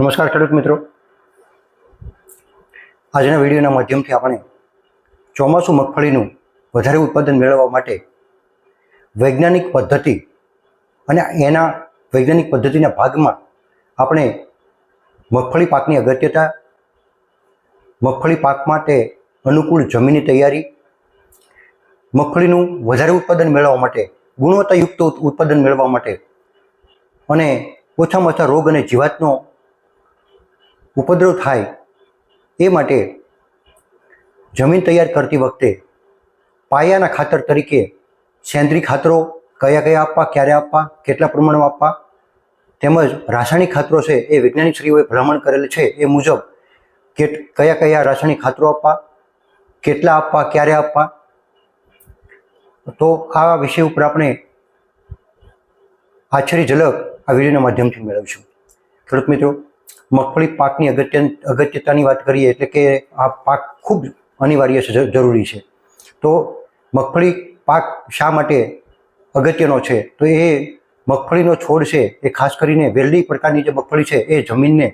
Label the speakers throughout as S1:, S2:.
S1: નમસ્કાર ખેડૂત મિત્રો. આજના વિડીયોના માધ્યમથી આપણે ચોમાસું મગફળીનું વધારે ઉત્પાદન મેળવવા માટે વૈજ્ઞાનિક પદ્ધતિ અને એના વૈજ્ઞાનિક પદ્ધતિના ભાગમાં આપણે મગફળી પાકની અગત્યતા, મગફળી પાક માટે અનુકૂળ જમીનની તૈયારી, મગફળીનું વધારે ઉત્પાદન મેળવવા માટે, ગુણવત્તાયુક્ત ઉત્પાદન મેળવવા માટે અને ઓછામાં ઓછા રોગ અને જીવાતનો ઉપદ્રવ થાય એ માટે જમીન તૈયાર કરતી વખતે પાયાના ખાતર તરીકે સેન્દ્રિય ખાતરો કયા કયા આપવા, ક્યારે આપવા, કેટલા પ્રમાણમાં આપવા, તેમજ રાસાયણિક ખાતરો છે એ વૈજ્ઞાનિક ભ્રમણ કરેલ છે એ મુજબ કે કયા કયા રાસાયણિક ખાતરો આપવા, કેટલા આપવા, ક્યારે આપવા. તો આ વિષય ઉપર આપણે આશ્ચર્ય ઝલક આ વિડીયોના માધ્યમથી મેળવીશું. ખેડૂત મિત્રો મગફળી પાકની અગત્ય અગત્યતાની વાત કરીએ એટલે કે આ પાક ખૂબ અનિવાર્ય છે જરૂરી છે. તો મગફળી પાક શા માટે અગત્યનો છે? તો એ મગફળીનો છોડ છે, એ ખાસ કરીને વહેલી પ્રકારની જે મગફળી છે, એ જમીનને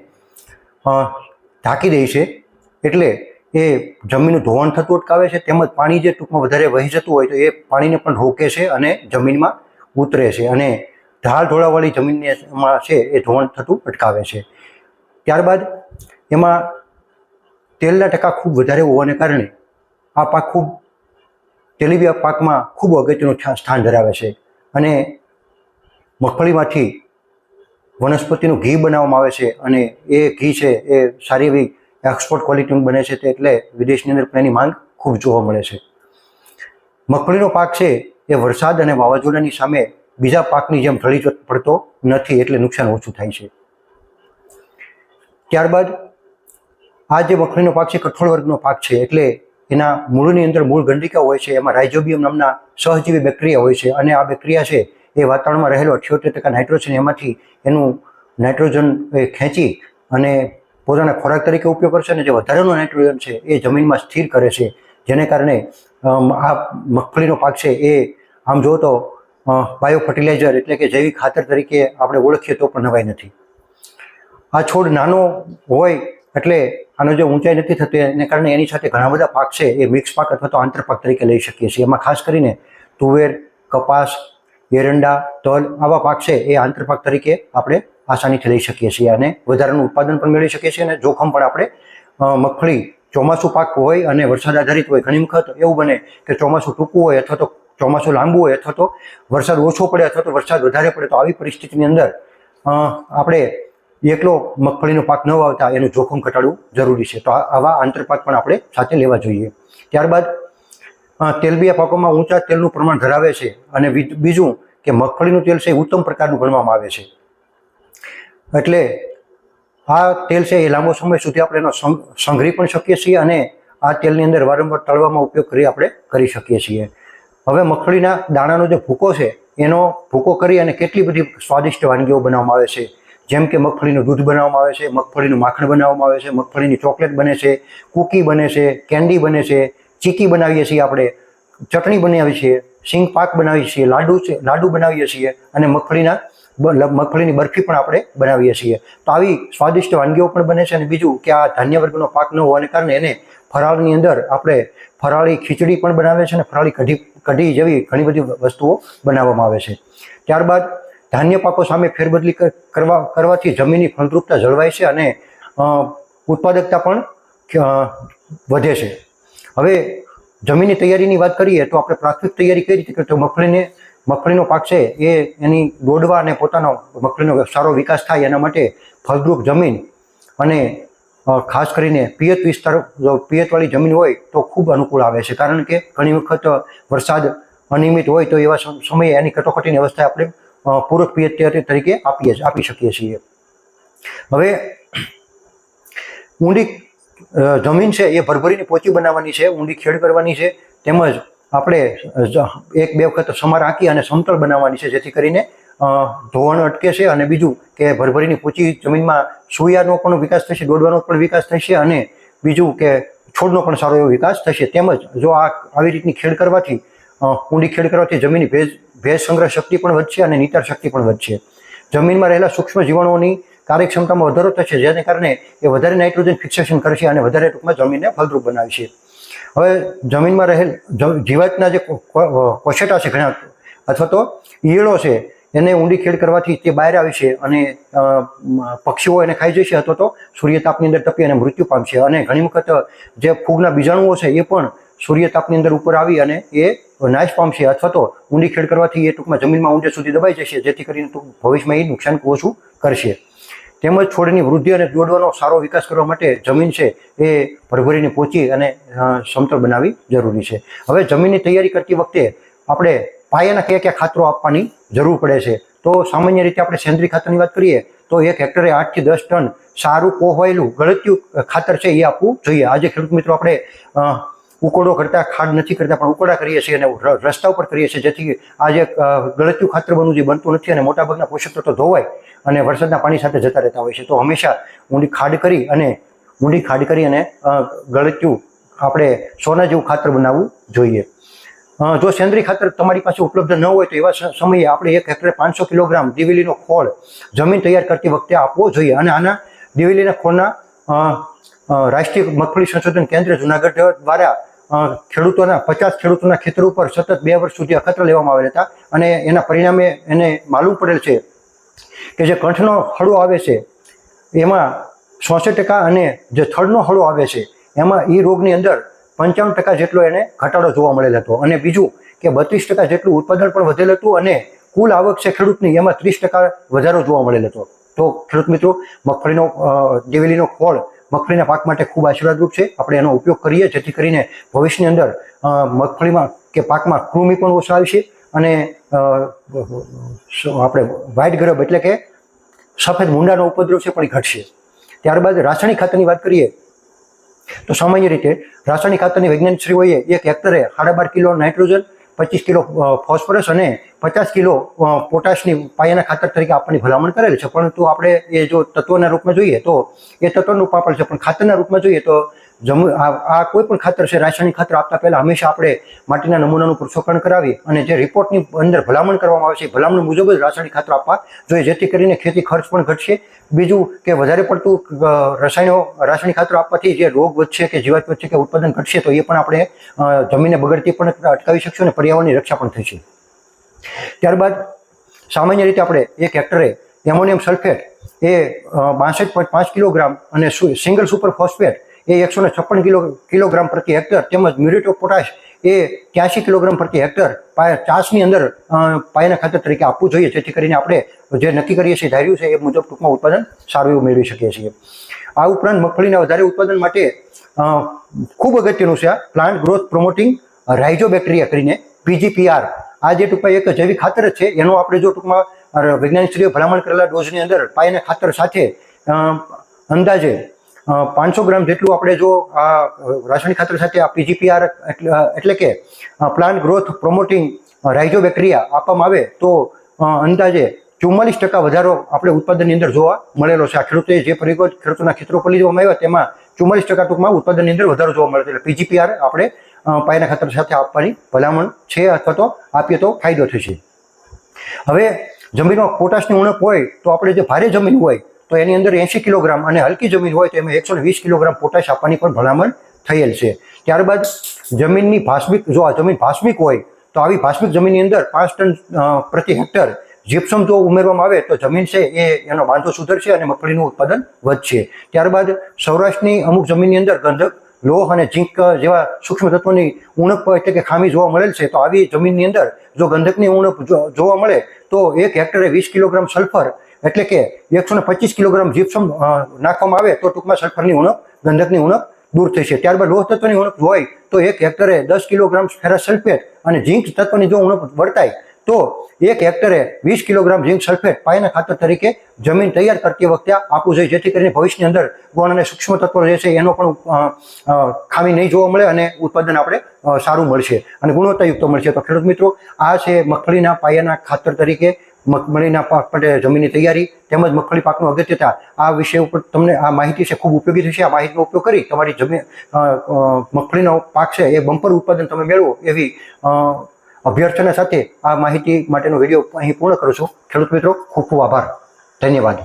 S1: ઢાંકી દે છે. એટલે એ જમીનનું ધોવાણ થતું અટકાવે છે, તેમજ પાણી જે ટૂંકમાં વધારે વહી જતું હોય તો એ પાણીને પણ રોકે છે અને જમીનમાં ઉતરે છે. અને ઢાળ ઢોળાવાળી જમીનને છે, એ ધોવાણ થતું અટકાવે છે. ત્યારબાદ એમાં તેલના ટકા ખૂબ વધારે હોવાને કારણે આ પાક ખૂબ, તેલીબિયા પાકમાં ખૂબ અગત્યનું સ્થાન ધરાવે છે. અને મગફળીમાંથી વનસ્પતિનું ઘી બનાવવામાં આવે છે અને એ ઘી છે એ સારી એવી એક્સપોર્ટ ક્વોલિટીનું બને છે તે એટલે વિદેશની અંદર પણ એની માંગ ખૂબ જોવા મળે છે. મગફળીનો પાક છે એ વરસાદ અને વાવાઝોડાની સામે બીજા પાકની જેમ ઢળી પડતો નથી એટલે નુકસાન ઓછું થાય છે. ત્યારબાદ આ જે મગફળીનો પાક છે, કઠોળ વર્ગનો પાક છે, એટલે એના મૂળની અંદર મૂળ ગંડિકા હોય છે, એમાં રાઇઝોબિયમ નામના સહજીવી બેક્ટેરિયા હોય છે, અને આ બેક્ટેરિયા છે, એ વાતાવરણમાં રહેલો અઠ્યોતેર ટકા નાઇટ્રોજન, એમાંથી એનું નાઇટ્રોજન એ ખેંચી અને પોતાના ખોરાક તરીકે ઉપયોગ કરશે અને જે વધારાનું નાઇટ્રોજન છે, એ જમીનમાં સ્થિર કરે છે, જેને કારણે આ મગફળીનો પાક છે, એ આમ જો તો બાયો ફર્ટિલાઇઝર એટલે કે જૈવિક ખાતર તરીકે આપણે ઓળખીએ તો પણ નવાઈ નથી. આ છોડ નાનો હોય એટલે આનો જે ઊંચાઈ નથી થતી, એને કારણે એની સાથે ઘણા બધા પાક છે, એ મિક્સ પાક અથવા તો આંતરપાક તરીકે લઈ શકીએ છીએ. એમાં ખાસ કરીને તુવેર, કપાસ, એરંડા, તલ આવા પાક છે, એ આંતરપાક તરીકે આપણે આસાનીથી લઈ શકીએ છીએ અને વધારાનું ઉત્પાદન પણ મેળવી શકીએ છીએ અને જોખમ પણ આપણે મગફળી ચોમાસું પાક હોય અને વરસાદ આધારિત હોય, ઘણી વખત એવું બને કે ચોમાસું ટૂંકું હોય અથવા તો ચોમાસું લાંબુ હોય અથવા તો વરસાદ ઓછો પડે અથવા તો વરસાદ વધારે પડે, તો આવી પરિસ્થિતિની અંદર આપણે એકલો મગફળીનો પાક ન વાવતા એનું જોખમ ઘટાડવું જરૂરી છે. તો આવા આંતરપાક પણ આપણે સાથે લેવા જોઈએ. ત્યારબાદ તેલબિયા પાકોમાં ઊંચા તેલનું પ્રમાણ ધરાવે છે અને બીજું કે મગફળીનું તેલ છે ઉત્તમ પ્રકારનું ગણવામાં આવે છે. એટલે આ તેલ છે એ લાંબો સમય સુધી આપણે એનો સંઘરી પણ શકીએ છીએ અને આ તેલની અંદર વારંવાર તળવામાં ઉપયોગ કરી આપણે કરી શકીએ છીએ. હવે મગફળીના દાણાનો જે ભૂકો છે, એનો ભૂકો કરી અને કેટલી બધી સ્વાદિષ્ટ વાનગીઓ બનાવવામાં આવે છે. જેમ કે મગફળીનું દૂધ બનાવવામાં આવે છે, મગફળીનું માખણ બનાવવામાં આવે છે, મગફળીની ચોકલેટ બને છે, કૂકી બને છે, કેન્ડી બને છે, ચીકી બનાવીએ છીએ આપણે, ચટણી બનાવીએ છીએ, સિંગ પાક બનાવીએ છીએ, લાડુ છે, લાડુ બનાવીએ છીએ અને મગફળીના મગફળીની બરફી પણ આપણે બનાવીએ છીએ. તો આવી સ્વાદિષ્ટ વાનગીઓ પણ બને છે અને બીજું કે આ ધાન્ય વર્ગનો પાક ન હોવાને કારણે એને ફરાળની અંદર આપણે ફરાળી ખીચડી પણ બનાવે છે અને ફરાળી કઢી કઢી જેવી ઘણી બધી વસ્તુઓ બનાવવામાં આવે છે. ત્યારબાદ ધાન્ય પાકો સામે ફેરબદલી કરવા, કરવાથી જમીનની ફળદ્રુપતા જળવાય છે અને ઉત્પાદકતા પણ વધે છે. હવે, જમીનની તૈયારીની વાત કરીએ તો આપણે પ્રાથમિક તૈયારી કઈ રીતે તો મગફળીને, મગફળીનો પાક છે એ એની દોડવા અને પોતાનો મગફળીનો સારો વિકાસ થાય એના માટે ફળદ્રુપ જમીન અને ખાસ કરીને પિયત વિસ્તાર, જો પિયતવાળી જમીન હોય તો ખૂબ અનુકૂળ આવે છે. કારણ કે ઘણી વખત વરસાદ અનિયમિત હોય તો એવા સમ- સમયે એની કટોકટીની અવસ્થા આપણે પૂરક પિયત તરીકે આપીએ આપી શકીએ છીએ. હવે ઊંડી જમીન છે એ ભરભરીની પોચી બનાવવાની છે, ઊંડી ખેડ કરવાની છે, તેમજ આપણે એક બે વખત સમાર આંકી અને સમતળ બનાવવાની છે, જેથી કરીને ધોવાણ અટકે છે અને બીજું કે ભરભરીની પોચી જમીનમાં સોયાનો પણ વિકાસ થશે, દોડવાનો પણ વિકાસ થશે અને બીજું કે છોડનો પણ સારો એવો વિકાસ થશે. તેમજ જો આ આવી રીતની ખેડ કરવાથી ઊંડી ખેડ કરવાથી જમીનની ભેજ ભેજ સંગ્રહ શક્તિ પણ વધશે અને નિતાર શક્તિ પણ વધશે. જમીનમાં રહેલા સૂક્ષ્મ જીવાણુઓની કાર્યક્ષમતામાં વધારો થશે, જેને કારણે એ વધારે નાઇટ્રોજન ફિક્સેશન કરશે અને વધારે ટૂંકમાં જમીનને ફળદ્રુપ બનાવશે હવે જમીનમાં રહેલ જીવાતના જે કોશેટા છે ઘણા, અથવા તો ઈયળો છે, એને ઊંડી ખેડ કરવાથી તે બહાર આવે છે અને પક્ષીઓ એને ખાઈ જશે અથવા તો સૂર્યતાપની અંદર તપી અને મૃત્યુ પામશે. અને ઘણી વખત જે ફૂગના બીજાણુઓ છે એ પણ સૂર્યતાપની અંદર ઉપર આવી અને એ નાશ પામશે અથવા તો ઊંડી ખેડ કરવાથી એ ટૂંકમાં જમીનમાં ઊંડે સુધી દબાઈ જશે, જેથી કરીને ભવિષ્યમાં એ નુકસાન ઓછું કરશે. તેમજ છોડની વૃદ્ધિ અને દોડવાનો સારો વિકાસ કરવા માટે જમીન છે એ ભરભરીને પહોંચી અને સમતળ બનાવવી જરૂરી છે. હવે જમીનની તૈયારી કરતી વખતે આપણે પાયાના કયા કયા ખાતરો આપવાની જરૂર પડે છે? તો સામાન્ય રીતે આપણે સેન્દ્રીય ખાતરની વાત કરીએ, તો એક હેક્ટરે આઠથી દસ ટન સારું કોહવાયેલું ગળત્યું ખાતર છે એ આપવું જોઈએ. આજે ખેડૂત મિત્રો આપણે ઉકોડો કરતા ખાડ નથી કરતા, પણ ઉકોડા કરીએ છીએ અને રસ્તા ઉપર કરીએ છીએ. જેથી આ જે ગળત્યું ખાતર બનવું જે બનતું નથી અને મોટાભાગના પોષક તત્વો ધોવાય અને વરસાદના પાણી સાથે જતા રહેતા હોય છે. તો હંમેશા ઊંડી ખાડ કરી અને ઊંડી ખાડ કરી અને ગળત્યું આપણે સોના જેવું ખાતર બનાવવું જોઈએ. જો સેન્દ્રીય ખાતર તમારી પાસે ઉપલબ્ધ ન હોય તો એવા સમયે આપણે એક હેક્ટરે પાંચસો કિલોગ્રામ દિવેલીનો ખોળ જમીન તૈયાર કરતી વખતે આપવો જોઈએ અને આના દિવેલીના ખોળના રાષ્ટ્રીય મગફળી સંશોધન કેન્દ્ર જુનાગઢ દ્વારા ખેડૂતોના, પચાસ ખેડૂતોના ખેતર ઉપર સતત બે વર્ષ સુધી અખતરા લેવામાં આવેલા હતા અને એના પરિણામે એને માલુમ પડેલ છે કે જે કંઠનો હળો આવે છે, એમાં છોસઠ ટકા અને જે થડનો હળો આવે છે, એમાં એ રોગની અંદર પંચાવન ટકા જેટલો એને ઘટાડો જોવા મળેલ હતો. અને બીજું કે બત્રીસ ટકા જેટલું ઉત્પાદન પણ વધેલ હતું અને કુલ આવક છે ખેડૂતની, એમાં ત્રીસ ટકા વધારો જોવા મળેલ હતો. તો ખેડૂત મિત્રો, મગફળીનો દિવેલીનો ખોળ મગફળીના પાક માટે ખૂબ આશીર્વાદરૂપ છે. આપણે એનો ઉપયોગ કરીએ, જેથી કરીને ભવિષ્યની અંદર મગફળીમાં કે પાકમાં કૃમિ પણ ઓછા આવશે અને આપણે વ્હાઇટ ગરબ એટલે કે સફેદ મૂંડાનો ઉપદ્રવ છે પણ ઘટશે. ત્યારબાદ રાસાયણિક ખાતરની વાત કરીએ, તો સામાન્ય રીતે રાસાયણિક ખાતરની વૈજ્ઞાનિકશ્રીઓએ એક હેક્ટરે સાડા બાર કિલો નાઇટ્રોજન પચીસ કિલો ફોસ્ફરસ અને પચાસ કિલો પોટાશની પાયાના ખાતર તરીકે આપણને ભલામણ કરેલ છે. પરંતુ આપણે એ જો તત્વના રૂપમાં જોઈએ તો એ તત્વનું રૂપ આપેલ છે. પણ ખાતરના રૂપમાં જોઈએ તો જમ આ કોઈ પણ ખાતર છે, રાસાયણિક ખાતર આપતા પહેલા હંમેશા આપણે માટીના નમૂનાનું પૃથ્થકરણ કરાવી અને જે રિપોર્ટની અંદર ભલામણ કરવામાં આવે છે ભલામણ મુજબ જ રાસાયણિક ખાતર આપવા જોઈએ, જેથી કરીને ખેતી ખર્ચ પણ ઘટશે. બીજું કે વધારે પડતું રસાયણો રાસાયણિક ખાતર આપવાથી જે રોગ વધશે કે જીવાત વધશે કે ઉત્પાદન ઘટશે, તો એ પણ આપણે જમીનને બગડતી પણ અટકાવી શકશું અને પર્યાવરણની રક્ષા પણ થશે. ત્યારબાદ સામાન્ય રીતે આપણે એક હેક્ટરે એમોનિયમ સલ્ફેટ એ બાસઠ પોઈન્ટ પાંચ કિલોગ્રામ અને સિંગલ સુપર ફોસ્ફેટ એ એકસો ને છપ્પન કિલો કિલોગ્રામ પ્રતિ હેક્ટર તેમજ મ્યુરેટ ઓફ પોટાશ એ ત્યાંસી કિલોગ્રામ પ્રતિ હેક્ટર પાયા ચાસની અંદર પાયાના ખાતર તરીકે આપવું જોઈએ. જેથી કરીને આપણે જે નક્કી કરીએ છીએ ધાર્યું છે એ મુજબ ટૂંકમાં ઉત્પાદન સારું એવું મેળવી શકીએ છીએ. આ ઉપરાંત મગફળીના વધારે ઉત્પાદન માટે ખૂબ અગત્યનું છે આ પ્લાન્ટ ગ્રોથ પ્રોમોટિંગ રાઇઝોબેક્ટેરિયા કરીને પીજીપીઆર. આ જે ટૂંકમાં એક જૈવિક ખાતર જ છે એનો આપણે જો ટૂંકમાં અ, વૈજ્ઞાનિકશ્રીઓ ભલામણ કરેલા ડોઝની અંદર પાયાના ખાતર સાથે અંદાજે પાંચસો ગ્રામ જેટલું આપણે જો આ રાસાયણિક ખાતર સાથે આ પીજીપીઆર એટલે કે પ્લાન્ટ ગ્રોથ પ્રોમોટિંગ રાઇઝોબેક્ટેરિયા આપવામાં આવે તો અંદાજે ચુમ્માલીસ ટકા વધારો આપણે ઉત્પાદનની અંદર જોવા મળેલો છે. આ ખેડૂતોએ જે પ્રયોગો ખેડૂતોના ખેતરો પર લીધવામાં આવ્યા તેમાં ચુમ્માલીસ ટકા ટૂંકમાં ઉત્પાદનની અંદર વધારો જોવા મળે છે. એટલે પીજીપીઆર આપણે પાયાના ખાતર સાથે આપવાની ભલામણ છે અથવા તો આપીએ તો ફાયદો થશે. હવે જમીનમાં પોટાશની ઉણપ હોય તો આપણે જે ભારે જમીન હોય તો એની અંદર એંશી કિલોગ્રામ અને હલકી જમીન હોય તો એમાં એકસો વીસ કિલોગ્રામ પોટાશ આપવાની પણ ભલામણ થયેલ છે. ત્યારબાદ જમીનની ભાસ્મિક જો આ જમીન ભાસ્મિક હોય તો આવી ભાસ્મિક જમીનની અંદર પાંચ ટન પ્રતિ હેક્ટર જીપ્સમ જો ઉમેરવામાં આવે તો જમીન છે એ એનો બાંધો સુધરશે અને મગફળીનું ઉત્પાદન વધશે. ત્યારબાદ સૌરાષ્ટ્રની અમુક જમીનની અંદર ગંધક, લોહ અને ઝીંક જેવા સૂક્ષ્મ તત્વોની ઉણપ એટલે કે ખામી જોવા મળેલ છે, તો આવી જમીનની અંદર જો ગંધકની ઉણપ જોવા મળે તો એક હેક્ટરે વીસ કિલોગ્રામ સલ્ફર એટલે કે એકસો પચીસ કિલોગ્રામ જીપ્સમ નાખવામાં આવે તો ટૂંકમાં સલ્ફરની ઉણપ, ગંધકની ઉણપ દૂર થશે ત્યારબાદ લોહ તત્વની ઉણપ હોય તો એક હેક્ટરે દસ કિલોગ્રામ ફેરસ સલ્ફેટ અને ઝીંક તત્વની જો ઉણપ વર્તાય તો એક હેક્ટરે વીસ કિલોગ્રામ ઝીંક સલ્ફેટ પાયાના ખાતર તરીકે જમીન તૈયાર કરતી વખતે આપવું જોઈએ. જેથી કરીને ભવિષ્યની અંદર ગુણ અને સૂક્ષ્મ તત્વો જે છે એનો પણ ખામી નહીં જોવા મળે અને ઉત્પાદન આપણે સારું મળશે અને ગુણવત્તાયુક્ત મળશે. તો ખેડૂત મિત્રો, આ છે મગફળીના પાયાના ખાતર તરીકે મગફળીના પાક માટે જમીનની તૈયારી તેમજ મગફળી પાકનું અગત્યતા, આ વિષય ઉપર તમને આ માહિતી છે, ખૂબ ઉપયોગી થશે. આ માહિતીનો ઉપયોગ કરી તમારી જમીન મગફળીનો પાક છે, એ બમ્પર ઉત્પાદન તમે મેળવો એવી અભ્યર્થના સાથે આ માહિતી માટેનો વીડિયો અહીં પૂર્ણ કરું છું. ખેડૂત મિત્રો, ખૂબ ખૂબ આભાર. ધન્યવાદ.